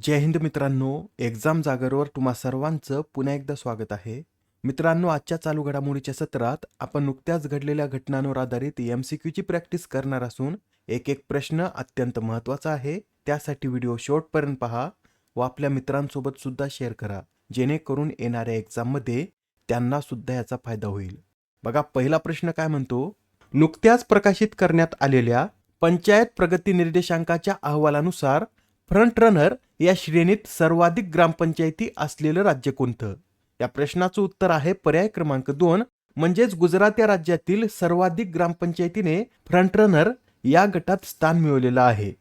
जय हिंद मित्रांनो एक्झाम जागरवर तुम्हा सर्वांचं पुन्हा एकदा स्वागत आहे. मित्रांनो आजच्या चालू घडामोडीच्या सत्रात आपण नुकत्याच घडलेल्या घटनांवर आधारित एम सी क्यूची प्रॅक्टिस करणार असून एक एक प्रश्न अत्यंत महत्त्वाचा आहे. त्यासाठी व्हिडिओ शेवटपर्यंत पहा व आपल्या मित्रांसोबत सुद्धा शेअर करा. जेणेकरून येणाऱ्या एक्झाममध्ये त्यांना सुद्धा याचा फायदा होईल. बघा पहिला प्रश्न काय म्हणतो? नुकत्याच प्रकाशित करण्यात आलेल्या पंचायत प्रगती निर्देशांकाच्या अहवालानुसार फ्रंट रनर या श्रेणीत सर्वाधिक ग्रामपंचायती असलेलं राज्य कोणतं? या प्रश्नाचं उत्तर आहे पर्याय क्रमांक दोन म्हणजेच गुजरात या राज्यातील सर्वाधिक ग्रामपंचायतीने फ्रंट रनर या गटात स्थान मिळवलेलं आहे.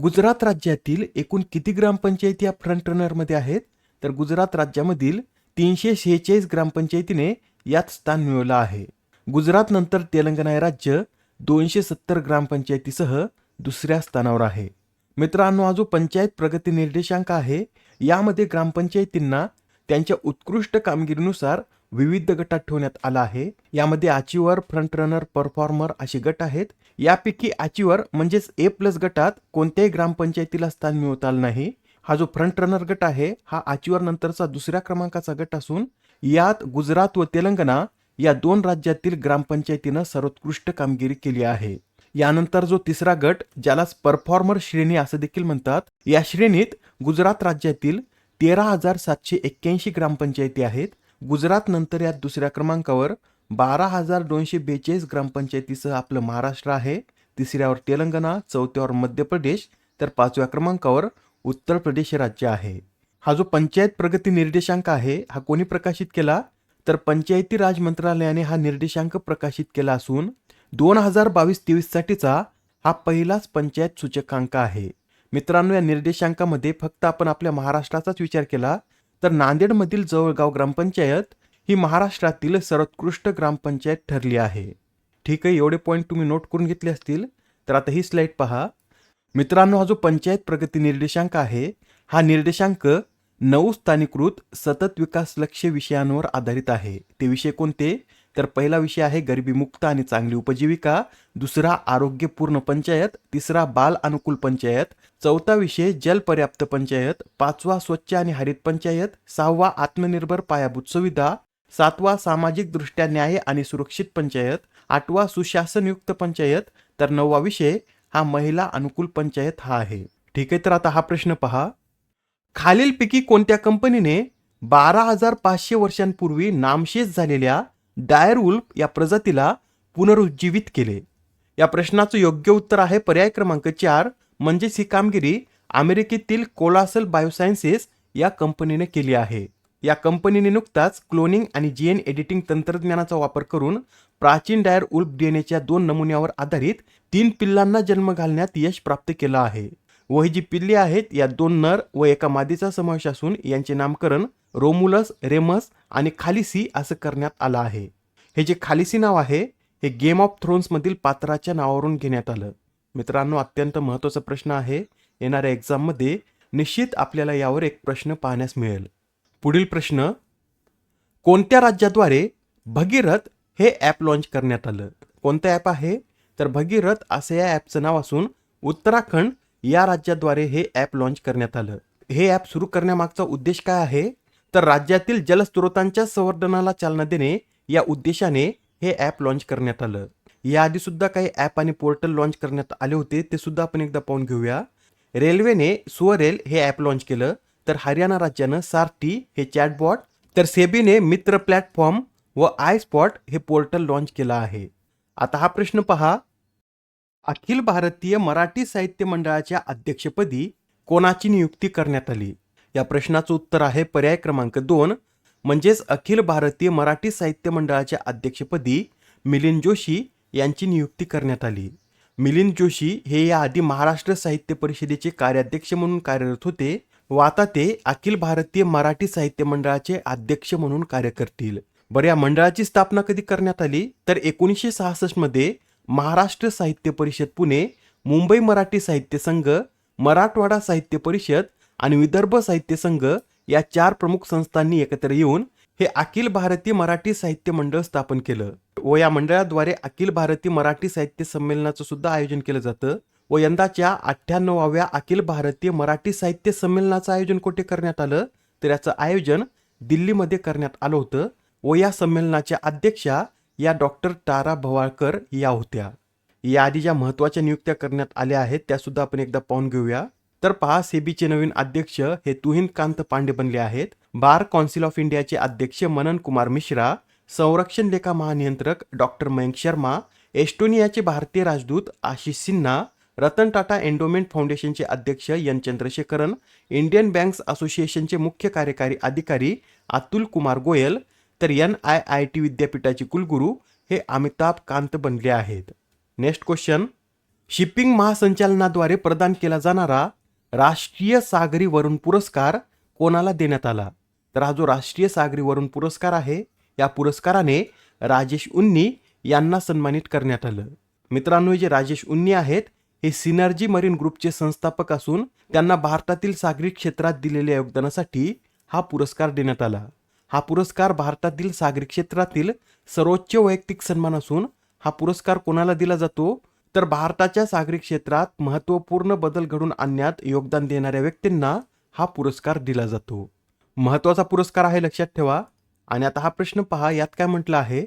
गुजरात राज्यातील एकूण किती ग्रामपंचायती या फ्रंट रनरमध्ये आहेत? तर गुजरात राज्यामधील तीनशे शेहेचाळीस ग्रामपंचायतीने यात स्थान मिळवलं आहे. गुजरात नंतर तेलंगणा हे राज्य दोनशे सत्तर ग्रामपंचायतीसह दुसऱ्या स्थानावर आहे. मित्रांनो हा जो पंचायत प्रगती निर्देशांक आहे यामध्ये ग्रामपंचायतींना त्यांच्या उत्कृष्ट कामगिरीनुसार विविध गटात ठेवण्यात आला आहे. यामध्ये आचिवर फ्रंट रनर परफॉर्मर असे गट आहेत. यापैकी अचिवर म्हणजेच ए प्लस गटात कोणत्याही ग्रामपंचायतीला स्थान मिळवता आलं नाही. हा जो फ्रंट रनर गट आहे हा अचिवर नंतरचा दुसऱ्या क्रमांकाचा गट असून यात गुजरात व तेलंगणा या दोन राज्यातील ग्रामपंचायतीनं सर्वोत्कृष्ट कामगिरी केली आहे. यानंतर जो तिसरा गट ज्याला परफॉर्मर श्रेणी असं देखील म्हणतात या श्रेणीत गुजरात राज्यातील तेरा हजार सातशे एक्क्याऐंशी ग्रामपंचायती आहेत. गुजरात नंतर या दुसऱ्या क्रमांकावर बारा हजार दोनशे बेचाळीस ग्रामपंचायतीसह आपलं महाराष्ट्र आहे. तिसऱ्यावर तेलंगणा चौथ्यावर मध्य प्रदेश तर पाचव्या क्रमांकावर उत्तर प्रदेश राज्य आहे. हा जो पंचायत प्रगती निर्देशांक आहे हा कोणी प्रकाशित केला? तर पंचायती राज मंत्रालयाने हा निर्देशांक प्रकाशित केला असून दोन हजार बावीस तेवीससाठीचा हा पहिलाच पंचायत सूचकांक आहे. मित्रांनो या निर्देशांकामध्ये फक्त आपण आपल्या महाराष्ट्राचाच विचार केला तर नांदेडमधील जवळगाव ग्रामपंचायत ही महाराष्ट्रातील सर्वोत्कृष्ट ग्रामपंचायत ठरली आहे. ठीक आहे एवढे पॉईंट तुम्ही नोट करून घेतले असतील तर आता ही स्लाईड पहा. मित्रांनो हा जो पंचायत प्रगती निर्देशांक आहे हा निर्देशांक नऊ स्थानिकृत सतत विकास लक्ष विषयांवर आधारित आहे. ते विषय कोणते? तर पहिला विषय आहे गरिबीमुक्त आणि चांगली उपजीविका. दुसरा आरोग्यपूर्ण पंचायत. तिसरा बाल अनुकूल पंचायत. चौथा विषय जलपर्याप्त पंचायत. पाचवा स्वच्छ आणि हरित पंचायत. सहावा आत्मनिर्भर पायाभूत सुविधा. सातवा सामाजिक दृष्ट्या न्याय आणि सुरक्षित पंचायत. आठवा सुशासनयुक्त पंचायत. तर नववा विषय हा महिला अनुकूल पंचायत हा आहे. ठीक आहे तर आता हा प्रश्न पहा. खालील पैकी कोणत्या कंपनीने बारा हजार पाचशे वर्षांपूर्वी नामशेष झालेल्या डायर उल्फ या प्रजातीला पुनरुज्जीवित केले. या प्रश्नाचं योग्य उत्तर आहे पर्याय क्रमांक चार म्हणजेच ही कामगिरी अमेरिकेतील कोलासल बायोसायन्सेस या कंपनीने केली आहे. या कंपनीने नुकताच क्लोनिंग आणि जीएन एडिटिंग तंत्रज्ञानाचा वापर करून प्राचीन डायर उल्फ डीएनएच्या दोन नमुन्यावर आधारित तीन पिल्लांना जन्म घालण्यात यश प्राप्त केलं आहे. व ही जी पिल्ली आहेत या दोन नर व एका मादीचा समावेश असून यांचे नामकरण रोमुलस रेमस आणि खालिसी असं करण्यात आलं आहे. हे जे खालिसी नाव आहे हे गेम ऑफ थ्रोन्समधील पात्राच्या नावावरून घेण्यात आलं. मित्रांनो अत्यंत महत्त्वाचा प्रश्न आहे. येणाऱ्या एक्झाममध्ये निश्चित आपल्याला यावर एक प्रश्न पाहण्यास मिळेल. पुढील प्रश्न कोणत्या राज्याद्वारे भगीरथ हे ॲप लॉन्च करण्यात आलं? कोणतं ॲप आहे? तर भगीरथ असं या ॲपचं नाव असून उत्तराखंड या राज्याद्वारे हे ॲप लॉन्च करण्यात आलं. हे ॲप सुरू करण्यामागचा उद्देश काय आहे? तर राज्यातील जलस्रोतांच्या संवर्धनाला चालना देणे या उद्देशाने हे ॲप लॉन्च करण्यात आलं. याआधी सुद्धा काही ॲप आणि पोर्टल लॉन्च करण्यात आले होते ते सुद्धा आपण एकदा पाहून घेऊया. रेल्वेने सुअरेल हे ॲप लॉन्च केलं तर हरियाणा राज्यानं सारटी हे चॅटबॉट तर सेबीने मित्र प्लॅटफॉर्म व आय स्पॉट हे पोर्टल लॉन्च केलं आहे. आता हा प्रश्न पहा. अखिल भारतीय मराठी साहित्य मंडळाच्या अध्यक्षपदी कोणाची नियुक्ती करण्यात आली? या प्रश्नाचं उत्तर आहे पर्याय क्रमांक दोन. म्हणजेच अखिल भारतीय मराठी साहित्य मंडळाच्या अध्यक्षपदी मिलिंद जोशी यांची नियुक्ती करण्यात आली. मिलिंद जोशी हे याआधी महाराष्ट्र साहित्य परिषदेचे कार्याध्यक्ष म्हणून कार्यरत होते. व आता ते अखिल भारतीय मराठी साहित्य मंडळाचे अध्यक्ष म्हणून कार्य करतील. बरं या मंडळाची स्थापना कधी करण्यात आली? तर एकोणीसशे सहासष्टमध्ये महाराष्ट्र साहित्य परिषद पुणे मुंबई मराठी साहित्य संघ मराठवाडा साहित्य परिषद आणि विदर्भ साहित्य संघ या चार प्रमुख संस्थांनी एकत्र येऊन हे अखिल भारतीय मराठी साहित्य मंडळ स्थापन केलं व या मंडळाद्वारे अखिल भारतीय मराठी साहित्य संमेलनाचं सुद्धा आयोजन केलं जातं व यंदाच्या अठ्ठ्याण्णवाव्या अखिल भारतीय मराठी साहित्य संमेलनाचं आयोजन कुठे करण्यात आलं तर याचं आयोजन दिल्लीमध्ये करण्यात आलं होतं व या संमेलनाच्या अध्यक्षा या डॉक्टर तारा भवाळकर या होत्या. याआधी ज्या महत्त्वाच्या नियुक्त्या करण्यात आल्या आहेत त्यासुद्धा आपण एकदा पाहून घेऊया. तर पहा सेबीचे नवीन अध्यक्ष हे तुहिनकांत पांडे बनले आहेत. बार कौन्सिल ऑफ इंडियाचे अध्यक्ष मनन कुमार मिश्रा संरक्षण लेखा महानियंत्रक डॉक्टर मयंक शर्मा एस्टोनियाचे भारतीय राजदूत आशिष सिन्हा रतन टाटा एंडोमेंट फाउंडेशनचे अध्यक्ष एन चंद्रशेखरन इंडियन बँक्स असोसिएशनचे मुख्य कार्यकारी अधिकारी अतुल कुमार गोयल तर एन आय आय टी विद्यापीठाचे कुलगुरू हे अमिताभ कांत बनले आहेत. Next question. शिपिंग महासंचालनाद्वारे प्रदान केला जाणारा राष्ट्रीय सागरी वरुण पुरस्कार कोणाला देण्यात आला? तर हा जो राष्ट्रीय सागरी वरुण पुरस्कार आहे या पुरस्काराने राजेश उन्नी यांना सन्मानित करण्यात आलं. मित्रांनो हे जे राजेश उन्नी आहेत हे सिनर्जी मरीन ग्रुपचे संस्थापक असून त्यांना भारतातील सागरी क्षेत्रात दिलेल्या योगदानासाठी हा पुरस्कार देण्यात आला. हा पुरस्कार भारतातील सागरी क्षेत्रातील सर्वोच्च वैयक्तिक सन्मान असून हा पुरस्कार कोणाला दिला जातो? तर भारताच्या सागरी क्षेत्रात महत्त्वपूर्ण बदल घडून आणण्यात योगदान देणाऱ्या व्यक्तींना हा पुरस्कार दिला जातो. महत्त्वाचा पुरस्कार आहे लक्षात ठेवा. आणि आता हा प्रश्न पहा यात काय म्हटलं आहे?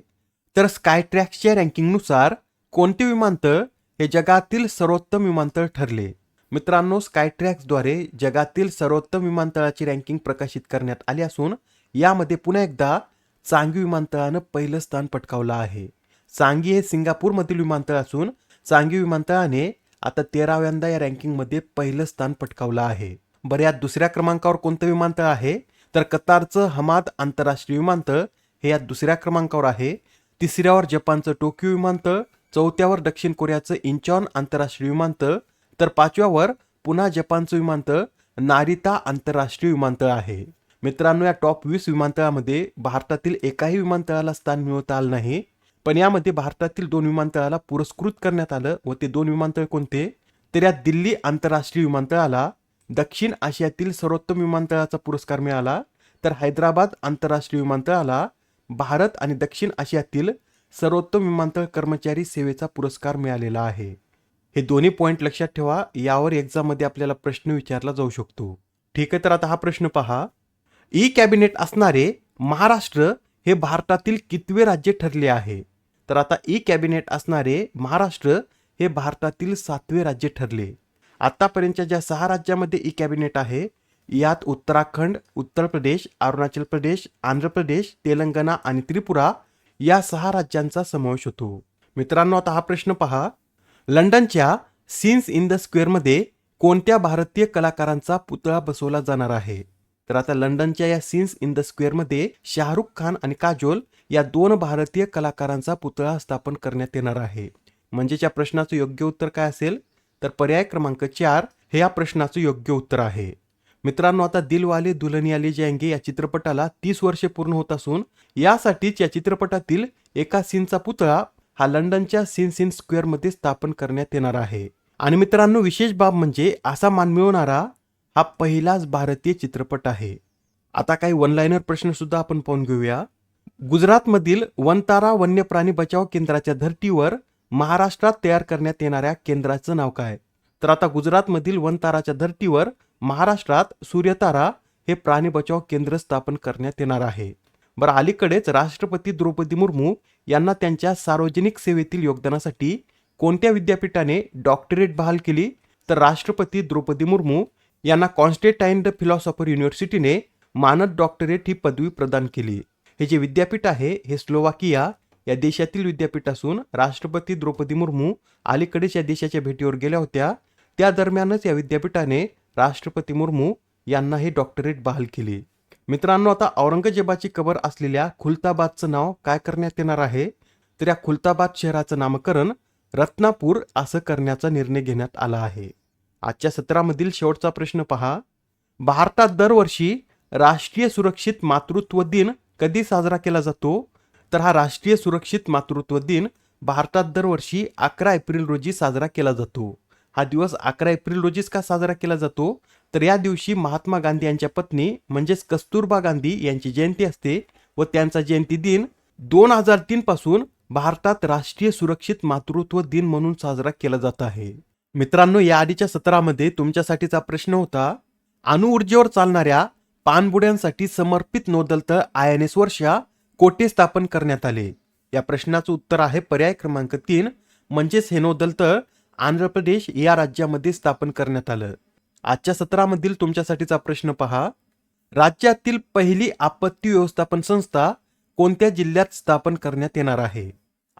तर स्कायट्रॅक्सच्या रँकिंगनुसार कोणते विमानतळ हे जगातील सर्वोत्तम विमानतळ ठरले? मित्रांनो स्कायट्रॅक्सद्वारे जगातील सर्वोत्तम विमानतळाची रँकिंग प्रकाशित करण्यात आली असून यामध्ये पुन्हा एकदा चांगी विमानतळानं पहिलं स्थान पटकावलं आहे. चांगी हे सिंगापूरमधील विमानतळ असून चांगी विमानतळाने आता तेराव्यांदा या रँकिंगमध्ये पहिलं स्थान पटकावलं आहे. बरं यात दुसऱ्या क्रमांकावर कोणतं विमानतळ आहे? तर कतारचं हमाद आंतरराष्ट्रीय विमानतळ हे यात दुसऱ्या क्रमांकावर आहे. तिसऱ्यावर जपानचं टोकियो विमानतळ चौथ्यावर दक्षिण कोरियाचं इंचॉन आंतरराष्ट्रीय विमानतळ तर पाचव्यावर पुन्हा जपानचं विमानतळ नारिता आंतरराष्ट्रीय विमानतळ आहे. मित्रांनो या टॉप वीस विमानतळामध्ये भारतातील एकाही विमानतळाला स्थान मिळवता आलं नाही. पण यामध्ये भारतातील दोन विमानतळाला पुरस्कृत करण्यात आलं व ते दोन विमानतळ कोणते? तर या दिल्ली आंतरराष्ट्रीय विमानतळाला दक्षिण आशियातील सर्वोत्तम विमानतळाचा पुरस्कार मिळाला. तर हैदराबाद आंतरराष्ट्रीय विमानतळाला भारत आणि दक्षिण आशियातील सर्वोत्तम विमानतळ कर्मचारी सेवेचा पुरस्कार मिळालेला आहे. हे दोन्ही पॉईंट लक्षात ठेवा. यावर एक्झाममध्ये आपल्याला प्रश्न विचारला जाऊ शकतो. ठीक आहे तर आता हा प्रश्न पहा. ई कॅबिनेट असणारे महाराष्ट्र हे भारतातील कितवे राज्य ठरले आहे? तर आता ई कॅबिनेट असणारे महाराष्ट्र हे भारतातील सातवे राज्य ठरले. आत्तापर्यंतच्या ज्या सहा राज्यामध्ये ई कॅबिनेट आहे यात उत्तराखंड उत्तर प्रदेश अरुणाचल प्रदेश आंध्र प्रदेश तेलंगणा आणि त्रिपुरा या सहा राज्यांचा समावेश होतो. मित्रांनो आता हा प्रश्न पहा. लंडनच्या सीन्स इन द स्क्वेअरमध्ये कोणत्या भारतीय कलाकारांचा पुतळा बसवला जाणार आहे? तर आता लंडनच्या या सीन्स इन द स्क्वेअरमध्ये शाहरुख खान आणि काजोल या दोन भारतीय कलाकारांचा पुतळा स्थापन करण्यात येणार आहे. म्हणजेच या प्रश्नाचं योग्य उत्तर काय असेल? तर पर्याय क्रमांक चार हे या प्रश्नाचं योग्य उत्तर आहे. मित्रांनो आता दिलवाले दुल्हनिया ले या चित्रपटाला तीस वर्षे पूर्ण होत असून यासाठीच या चित्रपटातील एका सीनचा पुतळा हा लंडनच्या सीन सीन स्क्वेअरमध्ये स्थापन करण्यात येणार आहे. आणि मित्रांनो विशेष बाब म्हणजे असा मान मिळवणारा हा पहिलाच भारतीय चित्रपट आहे. आता काही वन लाईनर प्रश्न सुद्धा आपण पाहून घेऊया. गुजरातमधील वनतारा वन्य प्राणी बचाव केंद्राच्या धर्तीवर महाराष्ट्रात तयार करण्यात येणाऱ्या केंद्राचं नाव काय? तर आता गुजरातमधील वनताराच्या धर्तीवर महाराष्ट्रात सूर्यतारा हे प्राणी बचाव केंद्र स्थापन करण्यात येणार आहे. बरं अलीकडेच राष्ट्रपती द्रौपदी मुर्मू यांना त्यांच्या सार्वजनिक सेवेतील योगदानासाठी कोणत्या विद्यापीठाने डॉक्टरेट बहाल केली? तर राष्ट्रपती द्रौपदी मुर्मू यांना कॉन्स्टेटाईन द फिलॉसॉफर युनिव्हर्सिटीने मानद डॉक्टरेट ही पदवी प्रदान केली. हे जे विद्यापीठ आहे हे स्लोवाकिया या देशातील विद्यापीठ असून राष्ट्रपती द्रौपदी मुर्मू अलीकडेच या देशाच्या भेटीवर गेल्या होत्या. त्या दरम्यानच या विद्यापीठाने राष्ट्रपती मुर्मू यांना हे डॉक्टरेट बहाल केली. मित्रांनो आता औरंगजेबाची कबर असलेल्या खुलताबादचं नाव काय करण्यात येणार आहे? तर या खुलताबाद शहराचं नामकरण रत्नापूर असं करण्याचा निर्णय घेण्यात आला आहे. आजच्या सत्रामधील शेवटचा प्रश्न पहा. भारतात दरवर्षी राष्ट्रीय सुरक्षित मातृत्व दिन कधी साजरा केला जातो? तर हा राष्ट्रीय सुरक्षित मातृत्व दिन भारतात दरवर्षी अकरा एप्रिल रोजी साजरा केला जातो. हा दिवस अकरा एप्रिल रोजीच का साजरा केला जातो? तर या दिवशी महात्मा गांधी यांच्या पत्नी म्हणजेच कस्तुरबा गांधी यांची जयंती असते व त्यांचा जयंती दिन दोन हजार तीन पासून भारतात राष्ट्रीय सुरक्षित मातृत्व दिन म्हणून साजरा केला जात आहे. मित्रांनो या आधीच्या सत्रामध्ये तुमच्यासाठीचा प्रश्न होता अणुऊर्जेवर चालणाऱ्या पाणबुड्यांसाठी समर्पित नौदल आय एन एस वर्षा कोठे स्थापन करण्यात आले. या प्रश्नाचं उत्तर आहे पर्याय क्रमांक तीन म्हणजेच हे नौदल तळ आंध्र प्रदेश या राज्यामध्ये स्थापन करण्यात आलं. आजच्या सत्रामधील तुमच्यासाठीचा प्रश्न पहा राज्यातील पहिली आपत्ती व्यवस्थापन संस्था कोणत्या जिल्ह्यात स्थापन करण्यात येणार आहे?